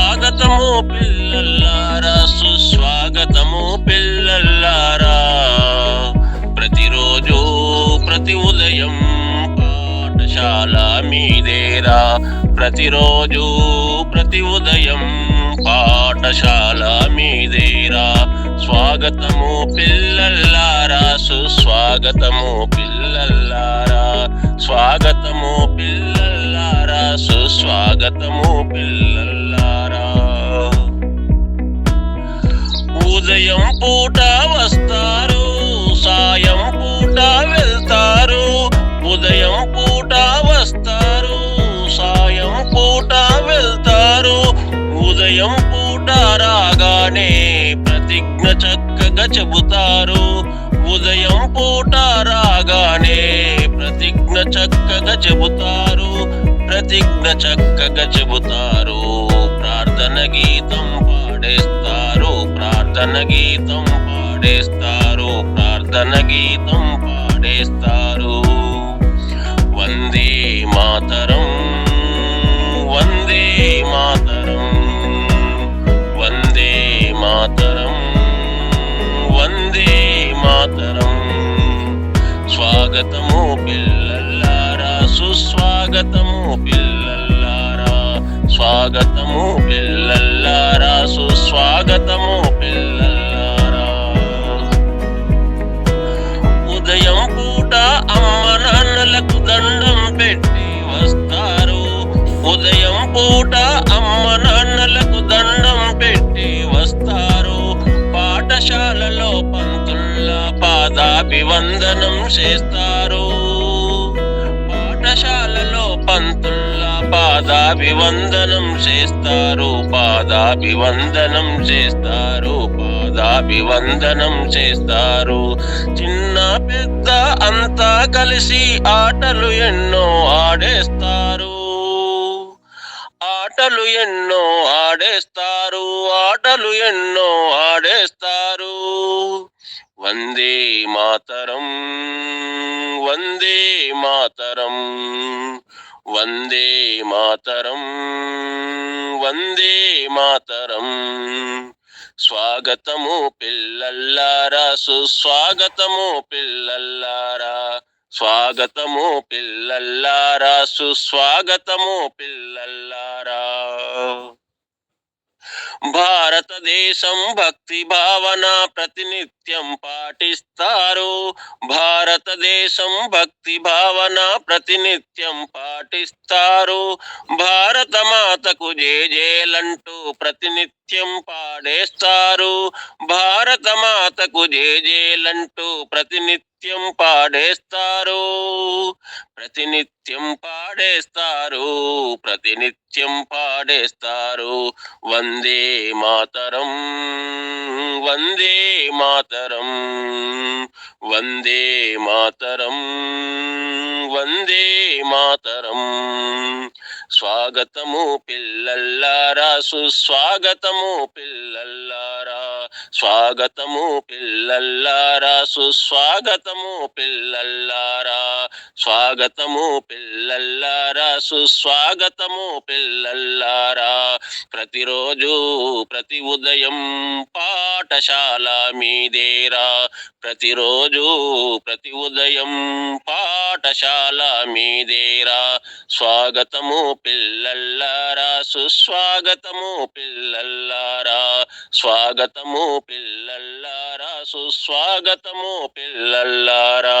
స్వాగతము పిల్లల్లారా సుస్వాగతము పిల్లల్లారా ప్రతిరోజు ప్రతి ఉదయం పాఠశాల మీదేరా. ప్రతిరోజు ప్రతి ఉదయం పాఠశాల మీదేరా. స్వాగతము పిల్లల్లారా సుస్వాగతము పిల్లల్లారా స్వాగతము పిల్లల్లారా సుస్వాగతము పిల్ల వస్తారు. సాయం పూట వెళ్తారు. ఉదయం పూట వస్తారు. సాయం పూట వెళ్తారు. ఉదయం పూట రాగానే ప్రతిజ్ఞ చక్కగా చెబుతారు. ఉదయం పూట రాగానే ప్రతిజ్ఞ చక్కగా చెబుతారు. ప్రతిజ్ఞ చక్కగా చెబుతారు. ప్రార్థన గీతం పాడేస్తారు. ప్రార్థన గీతం పాడేస్తారు ప్రార్థన గీతం పాడేస్తారు. వందే మాతరం వందే మాతరం వందే మాతరం వందే మాతరం. స్వాగతము పిల్లల్లారా సుస్వాగతము పిల్లల్లారా స్వాగతము పిల్లల్లారా సుస్వాగతం పూట అమ్మ నాన్నలకు దండం పెట్టి వస్తారు. పాఠశాలలో పంతుల్ల పాదాభివందనం చేస్తారు. పాఠశాలలో పంతుల పాదాభివందనం చేస్తారు. పాదాభివందనం చేస్తారు. పాదాభివందనం చేస్తారు. చిన్న పెద్ద అంతా కలిసి ఆటలు ఎన్నో ఆడేస్తారు. ఆటలు ఎన్నో ఆడేస్తారు ఆటలు ఎన్నో ఆడేస్తారు. వందే మాతరం వందే మాతరం వందే మాతరం వందే మాతరం. స్వాగతము పిల్లల్లారా సుస్వాగతము పిల్లల్లారా. స్వాగతము పిల్లల్లారా సుస్వాగతము పిల్లల్లారా. భారతదేశం భక్తి భావన ప్రతినిత్యం పాటిస్తారు. భారతదేశం భక్తి భావన ప్రతినిత్యం పాటిస్తారు. భారత మాతకు జేజేలంటూ ప్రతినిత్యం పాడేస్తారు. భారత మాతకు జేజేలంటూ ప్రతినిత్యం పాడేస్తారు. ప్రతినిత్యం పాడేస్తారు. ప్రతినిత్యం పాడేస్తారు. వందే మాతరం వందే మాతరం వందే మాతరం వందే మాతరం. స్వాగతము పిల్లల్లారా సుస్వాగతము పిల్లల్లారా స్వాగతము పిల్లల్లారా సుస్వాగతము పిల్లల్లారా. స్వాగతము పిల్లల్లారా సుస్వాగతము పిల్లల్లారా. ప్రతిరోజు ప్రతి ఉదయం పాఠశాల మీదేరా. ప్రతిరోజు ప్రతి ఉదయం పాఠశాల మీదేరా. స్వాగతము పిల్లల్లారా సుస్వాగతము పిల్లల్లారా. స్వాగతము పిల్లల్లారా సుస్వాగతము పిల్లల్లారా.